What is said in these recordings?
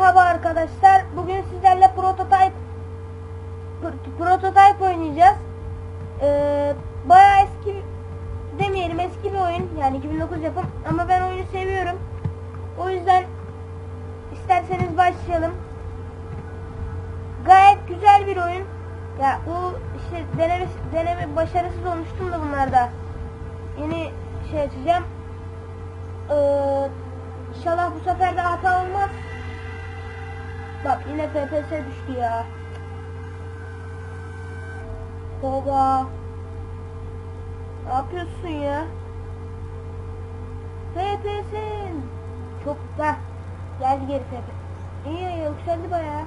Merhaba arkadaşlar. Bugün sizlerle prototype pr- prototype oynayacağız. Ee, bayağı eski demeyelim eski bir oyun. Yani 2009 yapım ama ben oyunu seviyorum. O yüzden isterseniz başlayalım. Gayet güzel bir oyun. Ya bu işte deneme deneme başarısız olmuştum da bunlarda. Yeni şey açacağım. Ee, İnşallah bu sefer de hata olmaz. Bak yine FPS düştü ya. Baba. Ne yapıyorsun ya? FPS'in. Çok da. Geldi geri FPS. İyi ya yükseldi bayağı.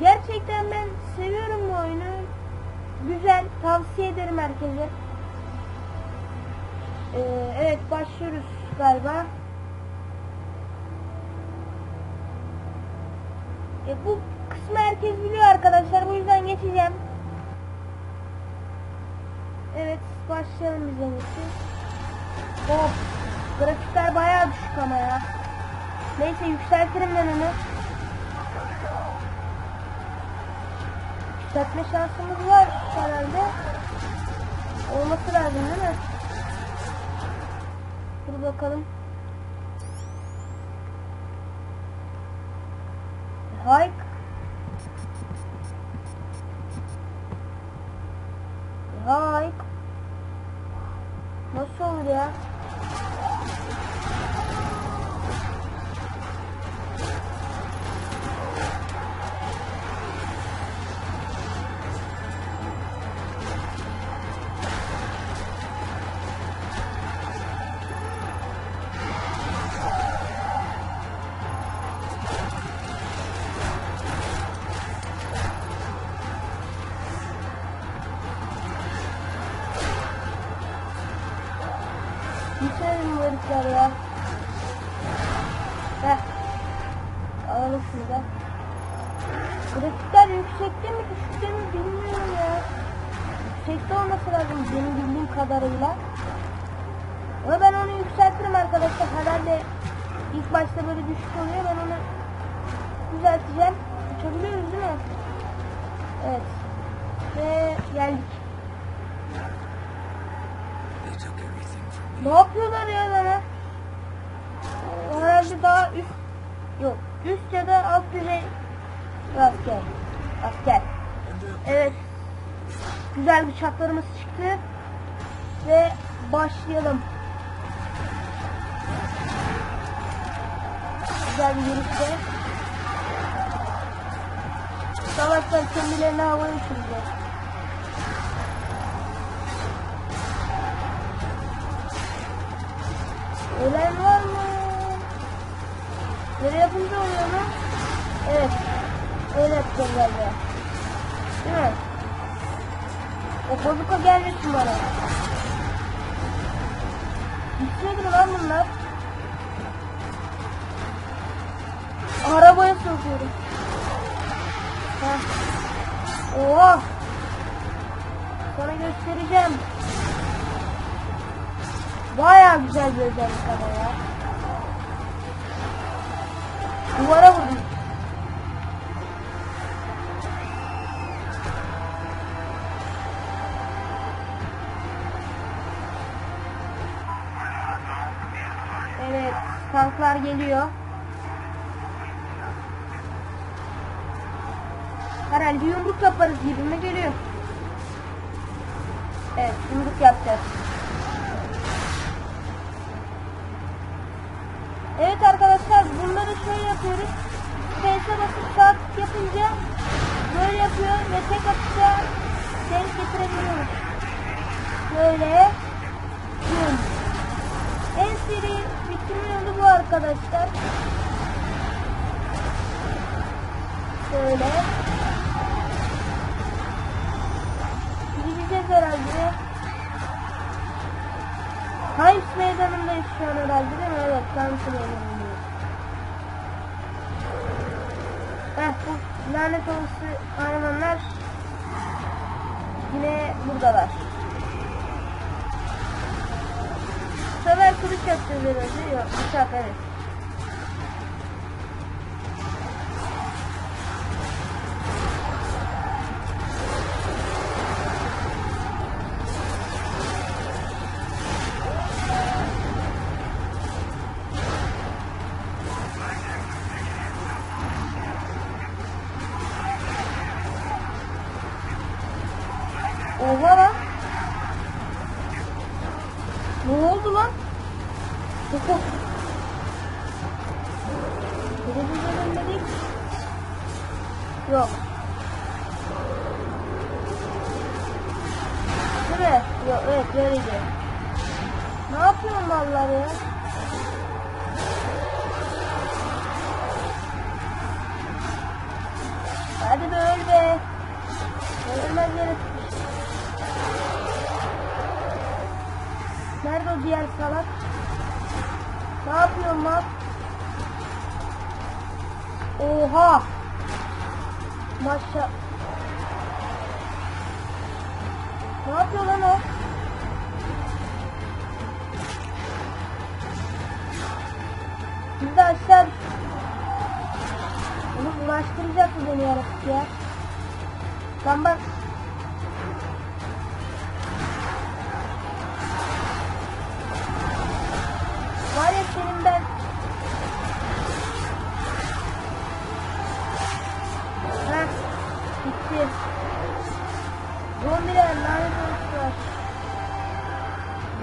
Gerçekten ben seviyorum bu oyunu. Güzel. Tavsiye ederim herkese. Ee, evet başlıyoruz galiba. E, bu kısmı herkes biliyor arkadaşlar. Bu yüzden geçeceğim. Evet başlayalım biz en. Hop. Grafikler bayağı düşük ama ya. Neyse yükseltirim ben onu. Yükseltme şansımız var herhalde. Olması lazım değil mi? Dur bakalım. اور Herifler ya. Heh. Alalım şunu da. Grafikler yüksekte mi düşükte mi bilmiyorum ya. Yüksekte olması lazım benim bildiğim kadarıyla. Ama ben onu yükseltirim arkadaşlar. Herhalde ilk başta böyle düşük oluyor. Ben onu düzelteceğim. Uçabiliyoruz değil mi? Evet. Ve geldik. They took everything. Ne yapıyorlar ya bana? Herhalde daha üst yok. Üst ya da alt düzey asker. Asker. Evet. Güzel bıçaklarımız çıktı. Ve başlayalım. Güzel bir yürüyüşte. Savaşlar kendilerini havaya uçuracak. Ölen var mı? Böyle yapınca oluyor mu? Evet. Öyle yapacağım galiba. Değil mi? O bazuka gelmesin bana. Gitmedi lan bunlar? Arabaya sokuyorum. Heh. Oha! Sana göstereceğim. Baya güzel bir özellik ama ya. Duvara vurdum. Evet, tanklar geliyor. Herhalde yumruk yaparız gibime geliyor. Evet, yumruk yapacağız. Evet arkadaşlar bunları şöyle yapıyoruz. Space'e basıp sağ tık yapınca böyle yapıyor ve tek atışta denk getirebiliyoruz. Böyle. Bum. En seri bitirme yolu bu arkadaşlar. Şöyle. Gideceğiz herhalde. Times meydanındayız şu an herhalde değil mi? Evet Times meydanındayız. Heh bu lanet olası hayvanlar yine buradalar. Bu sefer kılıç yapacağız herhalde. Bıçak evet. Oha lan. Ne oldu lan? Oha. Televizyonun dedik. Yok. Mi? Yok evet böyleydi. Ne yapıyorsun mallar ya? Hadi öl be. O diğer salak? Ne yapıyorsun lan? Oha! Maşa. Ne yapıyor lan o? Düştük. Onu uğraştıracak mı beni yaratık ya? Lan bak.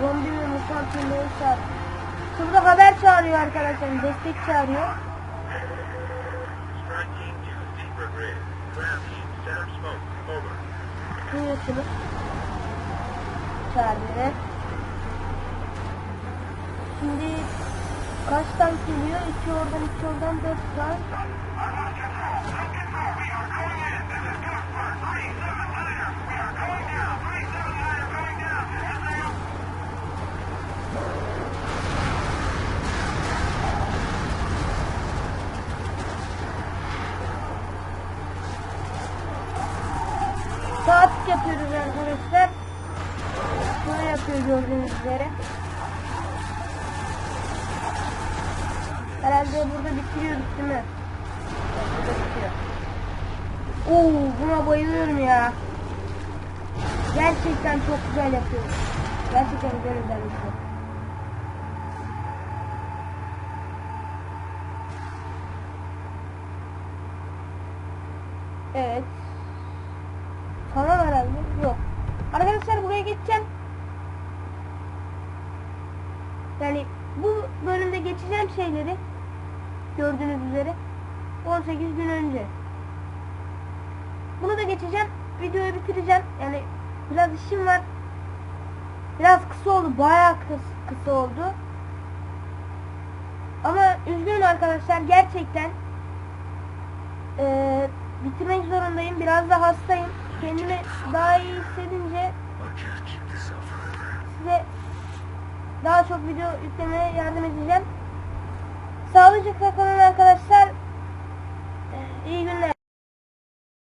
Zombi ve mutant türleri çağır. Şurada haber çağırıyor arkadaşlar. Destek çağırıyor. Over. Duyuyorsunuz. Çağırıyor. Şimdi kaç tank geliyor? İki oradan iki oradan dört tank. Saat yapıyoruz arkadaşlar. Şunu yapıyor gördüğünüz üzere. Herhalde burada bitiriyoruz değil mi? Burada bitiyor. Oo, buna bayılıyorum ya. Gerçekten çok güzel yapıyor. Gerçekten güzel yapıyor. Evet. Tamam herhalde. Yok. Arkadaşlar buraya geçeceğim. Yani bu bölümde geçeceğim şeyleri gördüğünüz üzere 18 gün önce. Bunu da geçeceğim. Videoyu bitireceğim. Yani biraz işim var. Biraz kısa oldu. Bayağı kıs- kısa oldu. Ama üzgünüm arkadaşlar. Gerçekten eee, bitirmek zorundayım. Biraz da hastayım. Kendimi daha iyi hissedince size daha çok video yüklemeye yardım edeceğim. Sağlıcakla kalın arkadaşlar. İyi günler.